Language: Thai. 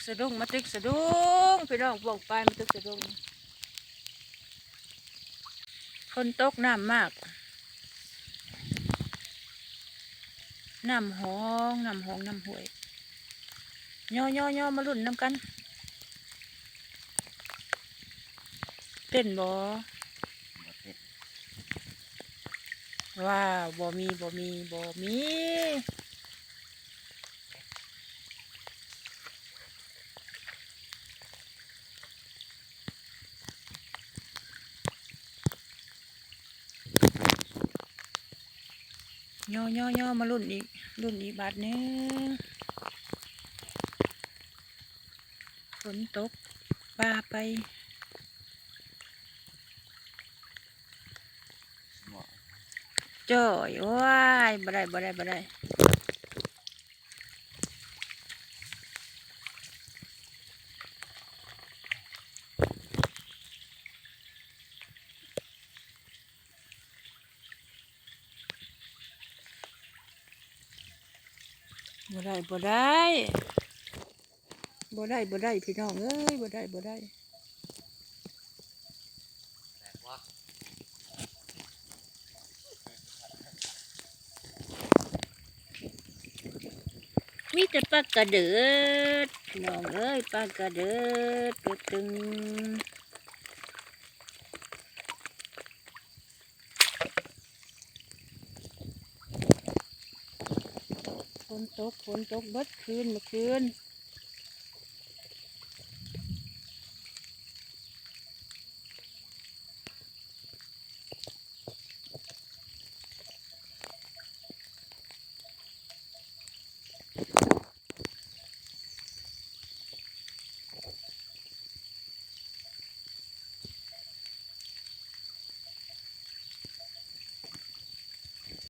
กสะดุ้งมาตึกสะดุ้งพี่น้องบอกไปมาตึกสะดุ้งฝนตกน้ำมากน้ำหองน้ำหองน้ำห่วยย่อย่อย่อมาลุ่นน้ำกันเต้นบ่บ่เผ็ดว้าวบ่มีบ่มีบ่มี ย่อย่อย่อมาลุ่นอีกลุ่นอีกบาทหนึงฝนตกปลาไปบ่จ้อยว้ายบ่ได้บ่ได้บ่ได้ บ่ได้บ่ได้บ่ได้บ่ได้พี่น้องเอ้ยบ่ได้บ่ได้แตกว่ามีแต่ปลากระเดิดน้องเอ้ยปลากระเดิดตึง นตกฝนตกเบิดคืนเมื่อคืน